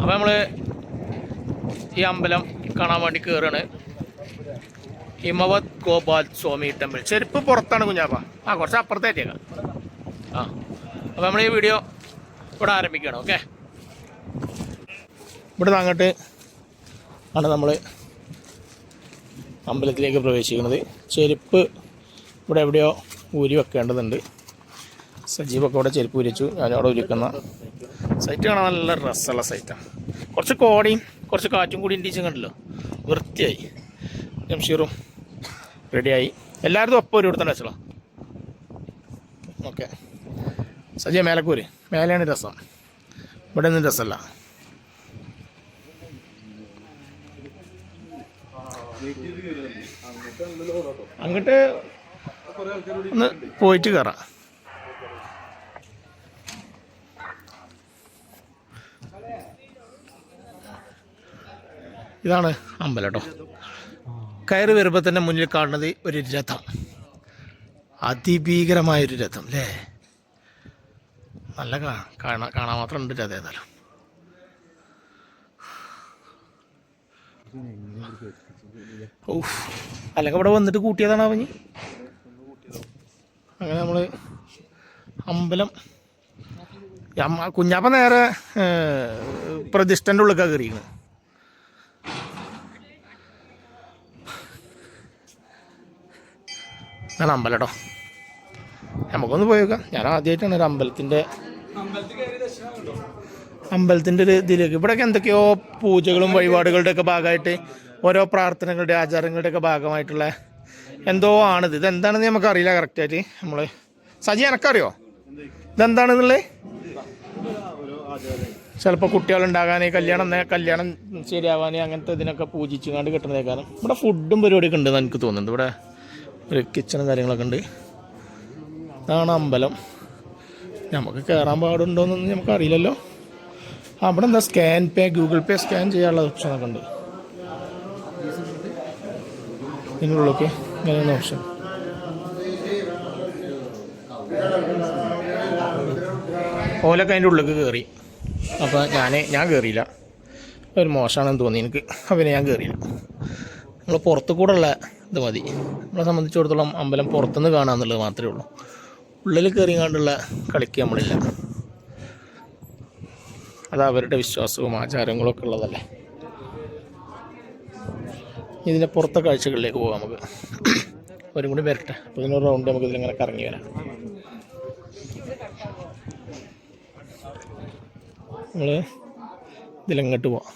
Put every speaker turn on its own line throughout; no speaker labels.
അപ്പോൾ നമ്മൾ ഈ അമ്പലം കാണാൻ വേണ്ടി കയറുകയാണ് ഹിമവത് ഗോപാൽ സ്വാമി ടെമ്പിൾ. ചെരുപ്പ് പുറത്താണ് കുഞ്ഞാപ്പ. ആ കുറച്ച് അപ്പുറത്തേറ്റേക്കാം ആ അപ്പോൾ നമ്മൾ ഈ വീഡിയോ ഇവിടെ ആരംഭിക്കണം ഓക്കെ? ഇവിടെ നിന്ന് അങ്ങോട്ട് ആണ് നമ്മൾ അമ്പലത്തിലേക്ക് പ്രവേശിക്കുന്നത്. ചെരുപ്പ് ഇവിടെ എവിടെയോ ഊരി വെക്കേണ്ടതുണ്ട്. സജീവൊക്കെ ഇവിടെ ചെരുപ്പ് ഉരിച്ചു ഞാനവിടെ ഉരുക്കുന്ന സൈറ്റ് കാണാൻ നല്ല രസമുള്ള സൈറ്റാണ് കുറച്ച് കോടയും കുറച്ച് കാറ്റും കൂടി ഇൻഡീച്ചും കണ്ടല്ലോ. വൃത്തിയായി. ജംഷീറും റെഡിയായി എല്ലാവരും ഒപ്പം ഒരു തന്നെ വെച്ചോളാം ഓക്കെ സജ്ജ മേലക്കൂര് മേലെയാണ് രസം. ഇവിടെ ഒന്നും രസമല്ല. അങ്ങോട്ട് ഒന്ന് പോയിട്ട് കയറാം ഇതാണ് അമ്പലം കേട്ടോ കയറി വരുമ്പോൾ തന്നെ മുന്നിൽ കാണുന്നത് ഒരു രഥം. അതിഭീകരമായൊരു രഥം അല്ലേ നല്ല കാണാ കാണാൻ മാത്രം ഉണ്ട് രഥം ഏതായാലും. അല്ലെങ്കിൽ ഇവിടെ വന്നിട്ട് കൂട്ടിയതാണ് അവഞ്ഞ് അങ്ങനെ നമ്മൾ അമ്പലം കുഞ്ഞാപ്പ നേരെ പ്രതിഷ്ഠന്റെ ഉള്ളിലേക്കാണ് കയറിയിരിക്കുന്നത് ഇതാണ് അമ്പലം കേട്ടോ. നമുക്കൊന്ന് പോയി നോക്കാം ഞാൻ ആദ്യമായിട്ടാണ് ഒരു അമ്പലത്തിന്റെ അമ്പലത്തിന്റെ ഒരു ഇതിലേക്ക്. ഇവിടെയൊക്കെ എന്തൊക്കെയോ പൂജകളും വഴിപാടുകളുടെ ഒക്കെ ഭാഗമായിട്ട് ഓരോ പ്രാർത്ഥനകളുടെ ആചാരങ്ങളുടെ ഒക്കെ ഭാഗമായിട്ടുള്ള എന്തോ ആണിത്. ഇതെന്താണെന്ന് നമുക്കറിയില്ല കറക്റ്റായിട്ട്. നമ്മൾ സജി എനക്കറിയോ? ഇതെന്താണെന്നുള്ളത്? ചിലപ്പോൾ കുട്ടികളുണ്ടാകാൻ കല്യാണം കല്യാണം ശരിയാവാൻ അങ്ങനത്തെ ഇതിനൊക്കെ പൂജിച്ചു കണ്ട് കിട്ടുന്നതേക്കാരം ഇവിടെ ഫുഡും പരിപാടിയൊക്കെ ഉണ്ടെന്ന് എനിക്ക് തോന്നുന്നുണ്ട്. ഇവിടെ ഒരു കിച്ചണും കാര്യങ്ങളൊക്കെ ഉണ്ട്. ഇതാണ് അമ്പലം. നമുക്ക് കയറാൻ പാടുണ്ടോയെന്നൊന്നും നമുക്ക് അറിയില്ലല്ലോ അവിടെ എന്താ scan pay Google Pay scan ചെയ്യാനുള്ള ഓപ്ഷനൊക്കെ ഉണ്ട്. ഇതിനുള്ളിലൊക്കെ ഇങ്ങനെയാണ് ഓപ്ഷൻ ഓലൊക്കെ അതിന്റെ ഉള്ളിലേക്ക് കയറി അപ്പോൾ ഞാൻ ഞാൻ കയറിയില്ല ഒരു മോശമാണെന്ന് തോന്നി എനിക്ക്. അപ്പം ഞാൻ കയറിയില്ല നമ്മൾ പുറത്തു കൂടെ ഉള്ള ഇത് മതി. നമ്മളെ സംബന്ധിച്ചിടത്തോളം അമ്പലം പുറത്തുനിന്ന് കാണാമെന്നുള്ളത് മാത്രമേ ഉള്ളൂ. ഉള്ളിൽ കയറി കണ്ടുള്ള കളിക്ക് നമ്മളില്ല. അത് അവരുടെ വിശ്വാസവും ആചാരങ്ങളും ഒക്കെ ഉള്ളതല്ലേ? ഇതിന്റെ പുറത്തെ കാഴ്ചകളിലേക്ക് പോകാം നമുക്ക്. ഒരു കൂടി വരട്ടെ. അപ്പോൾ ഇതിനൊരു റൗണ്ട് നമുക്ക് ഇതിലിങ്ങനെ കറങ്ങി വരാം. നമ്മൾ ഇതിലങ്ങോട്ട് പോവാം.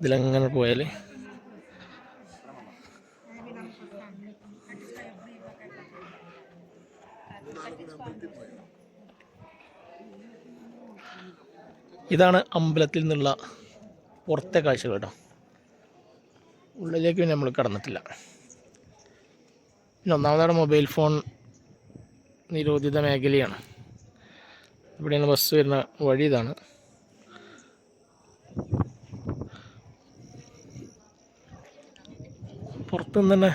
ഇതിലങ്ങനെ പോയാൽ ഇതാണ് അമ്പലത്തിൽ നിന്നുള്ള പുറത്തെ കാഴ്ചകൾ കേട്ടോ. ഉള്ളിലേക്ക് പിന്നെ നമ്മൾ കടന്നിട്ടില്ല. പിന്നെ ഒന്നാമതാണ് മൊബൈൽ ഫോൺ നിരോധിത മേഖലയാണ്. ഇവിടെയാണ് ബസ് വരുന്ന വഴി ഇതാണ്. പുറത്തുനിന്ന് തന്നെ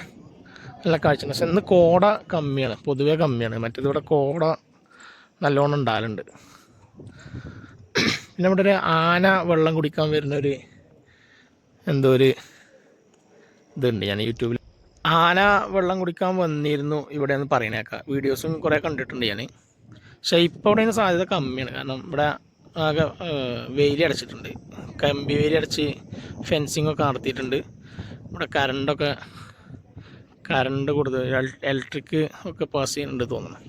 നല്ല കാഴ്ച പക്ഷെ ഇന്ന് കോട കമ്മിയാണ് പൊതുവേ കമ്മിയാണ്. മറ്റേതിവിടെ കോട നല്ലോണം ഉണ്ടാകലുണ്ട് പിന്നെ ഇവിടെ ഒരു ആന വെള്ളം കുടിക്കാൻ വരുന്ന ഒരു എന്തോ ഒരു ഇതുണ്ട്. ഞാൻ യൂട്യൂബിൽ ആന വെള്ളം കുടിക്കാൻ വന്നിരുന്നു ഇവിടെ എന്ന് പറയണേക്കാം. വീഡിയോസും കുറേ കണ്ടിട്ടുണ്ട് ഞാൻ പക്ഷേ ഇപ്പോൾ അവിടെ സാധ്യത കമ്മിയാണ്. കാരണം ഇവിടെ ആകെ വെയിൽ അടച്ചിട്ടുണ്ട്. കമ്പി വേലി അടച്ച് ഫെൻസിങ് ഒക്കെ നടത്തിയിട്ടുണ്ട്. ഇവിടെ കറണ്ടൊക്കെ കറണ്ട് കൊടുത്ത് ഇലക്ട്രിക് ഒക്കെ പാസ് ചെയ്യുന്നുണ്ട് തോന്നുന്നു.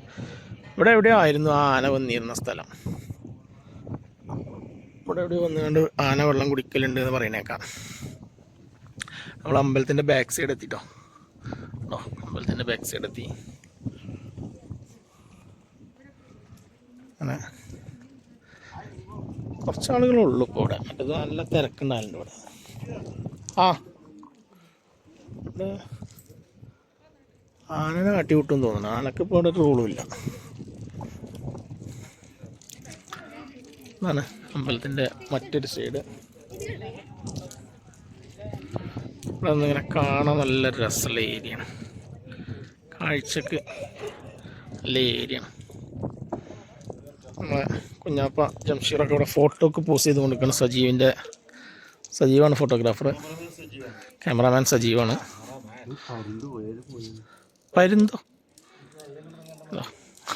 ഇവിടെ എവിടെയോ ആയിരുന്നു ആ ആന വന്നിരുന്ന സ്ഥലം. ഇവിടെ എവിടെ വന്നുകൊണ്ട് ആന വെള്ളം കുടിക്കലുണ്ട് എന്ന് പറയണേക്കാം നമ്മൾ അമ്പലത്തിന്റെ ബാക്ക് സൈഡ് എത്തിട്ടോ. കേട്ടോ അമ്പലത്തിന്റെ ബാക്ക് സൈഡ് എത്തി. അങ്ങനെ. കുറച്ച് ആളുകളേ ഉള്ളൂ ഇപ്പോൾ ഇവിടെ. മറ്റേത് നല്ല തിരക്കുണ്ടായിരുന്നു ഇവിടെ. ആ. ഇവിടെ ആനനെ കാട്ടി കൂട്ടും തോന്നുന്നു. ആനക്ക് ഇപ്പോൾ അവിടെ റോളുമില്ല ഇതാണ് അമ്പലത്തിന്റെ മറ്റൊരു സൈഡ് ഇവിടെ ഇങ്ങനെ കാണാൻ നല്ല രസമുള്ള ഏരിയ കാഴ്ചക്ക് നല്ല ഏരിയ നമ്മളെ കുഞ്ഞാപ്പ ജംഷീറൊക്കെ ഇവിടെ ഫോട്ടോക്ക് പോസ് ചെയ്ത് കൊടുക്കണം സജീവിന്റെ സജീവാണ് ഫോട്ടോഗ്രാഫർ ക്യാമറാമാൻ സജീവാണ്. പരുന്തോ?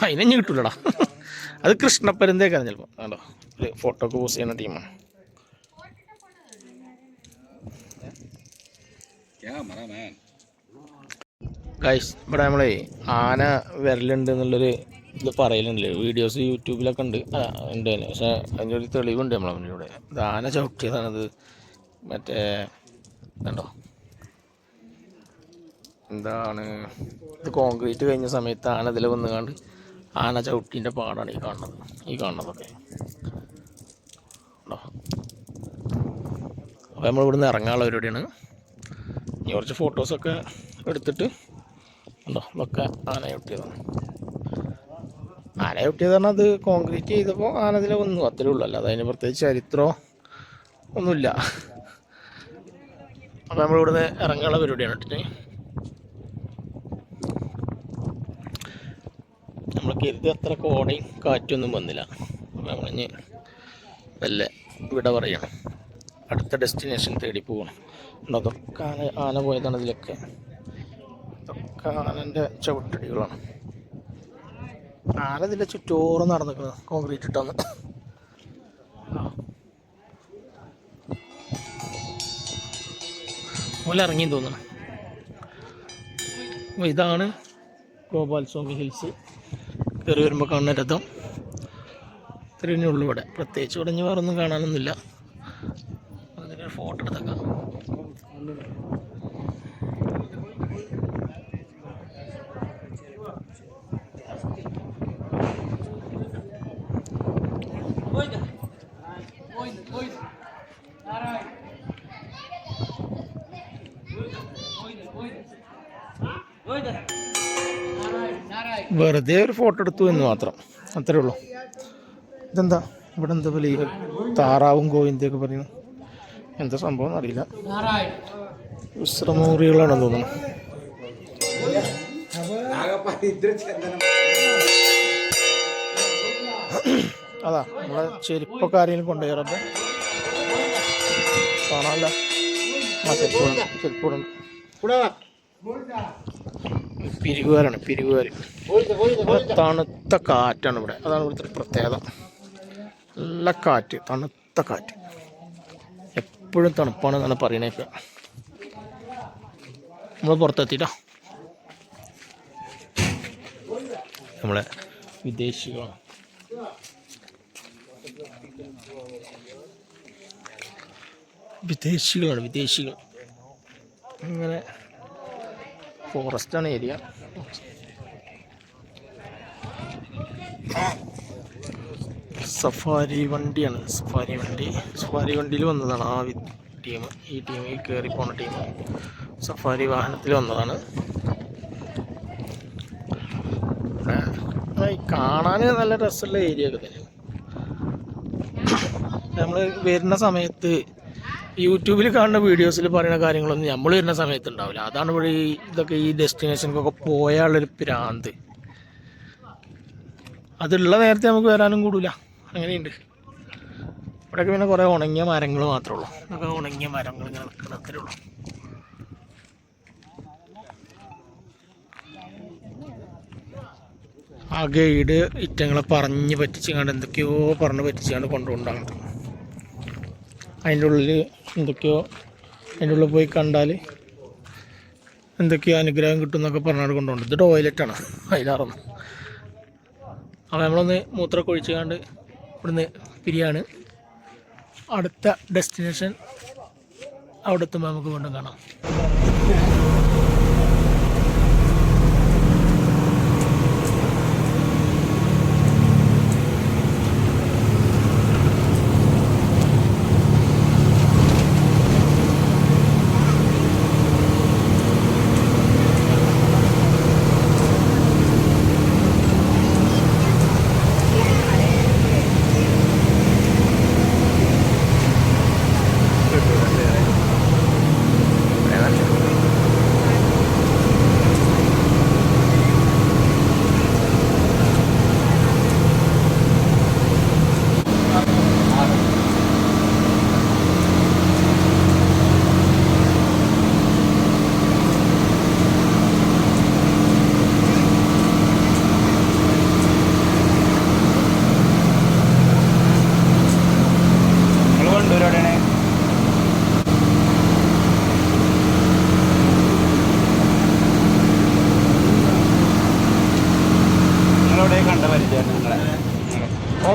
അതിനെ അതിനെ കിട്ടൂലടാ. അത് കൃഷ്ണപ്പരുന്തേക്കാണ് ചിലപ്പോൾ കേട്ടോ ഒരു ഫോട്ടോക്ക് പോസ് ചെയ്യുന്ന ടീമാണ് ഗൈസ് ഇവിടെ നമ്മളെ ആന വരലുണ്ട് എന്നുള്ളൊരു ഇത് പറയലുണ്ടല്ലേ വീഡിയോസ് യൂട്യൂബിലൊക്കെ ഉണ്ട്. ഉണ്ട്. പക്ഷെ അതിന്റെ ഒരു തെളിവുണ്ട് നമ്മളെ മുന്നിലൂടെ. ഇത് ആന ചവിട്ടിയതാണത്. മറ്റേ ഇതുണ്ടോ എന്താണ്? ഇത് കോൺക്രീറ്റ് കഴിഞ്ഞ സമയത്ത് ആന ഇതിൽ വന്ന് കണ്ട് ആന ചവിട്ടിന്റെ പാടാണ് ഈ കാണുന്നത്. ഈ കാണുന്നതൊക്കെ. അപ്പോൾ നമ്മൾ ഇവിടുന്ന് ഇറങ്ങാനുള്ള പരിപാടിയാണ്. കുറച്ച് ഫോട്ടോസൊക്കെ എടുത്തിട്ട് ഉണ്ടോ? ഇതൊക്കെ ആന ചവിട്ടിയതാണ്. ആന ചവിട്ടിയത് പറഞ്ഞാൽ അത് കോൺക്രീറ്റ് ചെയ്തപ്പോൾ ആന ഇതിൽ വന്നു. അത്രേ ഉള്ളൂ. അല്ലാതെ അതിന് പ്രത്യേകിച്ച് ചരിത്രമോ ഒന്നുമില്ല. അപ്പോൾ നമ്മൾ ഇവിടുന്ന് ഇറങ്ങാനുള്ള പരിപാടിയാണ് കേട്ടോ കരുതി അത്ര കോടയും കാറ്റൊന്നും വന്നില്ല. നമ്മളിനി വല്ല ഇവിടെ പറയണം. അടുത്ത ഡെസ്റ്റിനേഷൻ തേടി പോകണം. അതൊക്കെ ആന പോയതാണ് ഇതിലൊക്കെ. ഇതൊക്കെ ആനന്റെ ചവിട്ടടികളാണ്. ആന ഇതിന്റെ ചുറ്റോറും നടന്നിരിക്കുന്നത് കോൺക്രീറ്റ് ഇട്ടാന്ന്. ഇറങ്ങി തോന്നണം അപ്പോൾ ഇതാണ് ഗോപാൽ സ്വാമി ഹിൽസ്. കയറി വരുമ്പോൾ കാണുന്ന രഥം ഇത്രയേ ഉള്ളൂ ഇവിടെ പ്രത്യേകിച്ച് ഇവിടെ ഇനി വേറെ കാണാനൊന്നുമില്ല അതിന്റെ ഫോട്ടോ എടുത്തേക്കാം വെറുതെ ഒരു ഫോട്ടോ എടുത്തു എന്ന് മാത്രം. അത്രേ ഉള്ളൂ. ഇതെന്താ? ഇവിടെ എന്താ ഈ താറാവും ഗോവിന്ദയൊക്കെ പറയുന്നു. എന്താ സംഭവം അറിയില്ല വിശ്രമമുറികളാണെന്ന് തോന്നുന്നു. അതാ നമ്മളെ ചെരുപ്പൊക്കെ ആരെങ്കിലും കൊണ്ടുപോയറപ്പോ കാണാമല്ല ആ ചെരുപ്പ് ചെരുപ്പൂടുണ്ട് പിരിവുകാരാണ് പിരിവുകാർ തണുത്ത കാറ്റാണ് ഇവിടെ. അതാണ് ഇവിടുത്തെ പ്രത്യേകത. നല്ല കാറ്റ് തണുത്ത കാറ്റ്. എപ്പോഴും തണുപ്പാണ് എന്നാണ് പറയണേക്ക. നമ്മൾ പുറത്തെത്തിട്ടോ നമ്മളെ വിദേശികളാണ്. വിദേശികളാണ് വിദേശികൾ. ഇങ്ങനെ ഫോറസ്റ്റാണ് ഏരിയ. സഫാരി വണ്ടിയാണ്. സഫാരി വണ്ടി. സഫാരി വണ്ടിയിൽ വന്നതാണ് ആ ടീം. ഈ ടീമിൽ കയറി പോണ ടീം. സഫാരി വാഹനത്തിൽ വന്നതാണ്. കാണാൻ നല്ല രസമുള്ള ഏരിയ ഒക്കെ തന്നെയാണ്. നമ്മൾ വരുന്ന സമയത്ത് യൂട്യൂബിൽ കാണുന്ന വീഡിയോസിൽ പറയുന്ന കാര്യങ്ങളൊന്നും നമ്മൾ വരുന്ന സമയത്ത് ഉണ്ടാവില്ല. അതാണ് ഇവിടെ ഈ ഇതൊക്കെ ഈ ഡെസ്റ്റിനേഷനിലൊക്കെ പോയാലുള്ളൊരു പ്രാന്ത്. അതുള്ള നേരത്തെ നമുക്ക് വരാനും കൂടില്ല അങ്ങനെയുണ്ട്. ഇവിടെയൊക്കെ പിന്നെ കുറേ ഉണങ്ങിയ മരങ്ങൾ മാത്രമേ ഉള്ളൂ. ഇതൊക്കെ ഉണങ്ങിയ മരങ്ങൾ ഇങ്ങനെ നിൽക്കണം ഉള്ളൂ. ആ ഗൈഡ് ഇറ്റങ്ങളെ പറഞ്ഞ് പറ്റിച്ചുകൊണ്ട് എന്തൊക്കെയോ പറഞ്ഞ് പറ്റിച്ചുകൊണ്ട് കൊണ്ടുകൊണ്ടാണ് അതിന്റെ ഉള്ളിൽ എന്തൊക്കെയോ അതിന്റെ ഉള്ളിൽ പോയി കണ്ടാൽ എന്തൊക്കെയോ അനുഗ്രഹം കിട്ടും എന്നൊക്കെ പറഞ്ഞാൽ കൊണ്ടുപോകും ഇത് ടോയ്ലറ്റാണ് അതിലാറൊന്നും അപ്പോൾ നമ്മളൊന്ന് മൂത്രമൊക്കെ ഒഴിച്ച് കണ്ട് ഇവിടുന്ന് പിരിയാണ്. അടുത്ത ഡെസ്റ്റിനേഷൻ അവിടെ എത്തുമ്പോൾ നമുക്ക് വീണ്ടും കാണാം.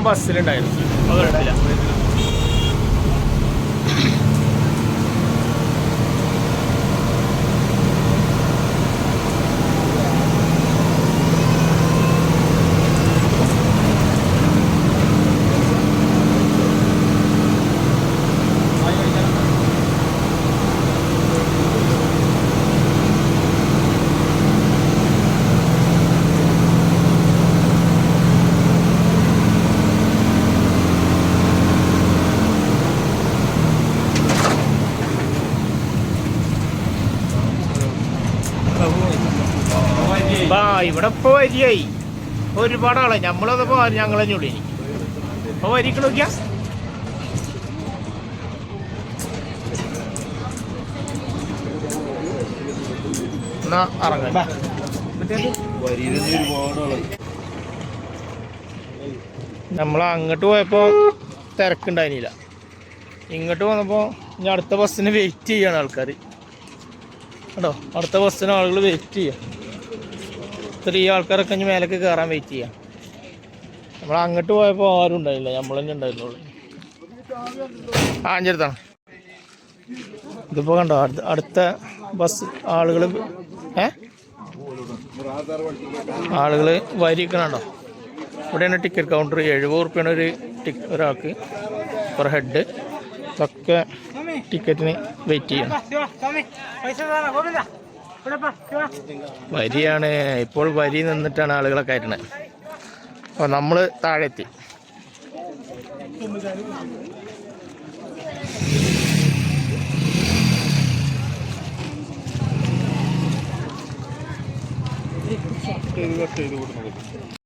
ബസ്സിലുണ്ടായിരുന്നു അത് കണ്ടില്ല ബാ ഇവിടെ ഇപ്പൊ വരിയായി ഒരുപാട് ആളെ. നമ്മളതപ്പോ ഞങ്ങളെ ഞൊടി അപ്പൊ വരിക്ക് നോക്കിയാ? എന്നാ ഇറങ്ങാം നമ്മൾ അങ്ങോട്ട് പോയപ്പോ തിരക്കുണ്ടായിരുന്നില്ല. ഇങ്ങോട്ട് വന്നപ്പോ ഇനി അടുത്ത ബസ്സിന് വെയിറ്റ് ചെയ്യാണ് ആൾക്കാർ കേട്ടോ അടുത്ത ബസ്സിന് ആളുകൾ വെയിറ്റ് ചെയ്യാം ഈ ആൾക്കാരൊക്കെ ഇനി മേലേക്ക് കയറാൻ വെയിറ്റ് ചെയ്യാം. നമ്മൾ അങ്ങോട്ട് പോയപ്പോൾ ആരും ഉണ്ടായില്ല. നമ്മൾ തന്നെ ഉണ്ടായിരുന്നുള്ളൂ. ആ അഞ്ചെടുത്താണ് ഇതിപ്പോൾ കണ്ടോ? അടുത്ത അടുത്ത ബസ് ആളുകൾ ഏ? ആളുകൾ വരിക്കണുണ്ടോ ഇവിടെയാണ് ടിക്കറ്റ് കൗണ്ടർ എഴുപത് റുപ്യാണ് ഒരു ടിക് ഒരാൾക്ക് പെർ ഹെഡ് ഇതൊക്കെ ടിക്കറ്റിന് വെയിറ്റ് ചെയ്യണം. വരിയാണ്. ഇപ്പോൾ വരി നിന്നിട്ടാണ് ആളുകളെ കയറ്റണത് അപ്പോൾ നമ്മൾ താഴെ എത്തി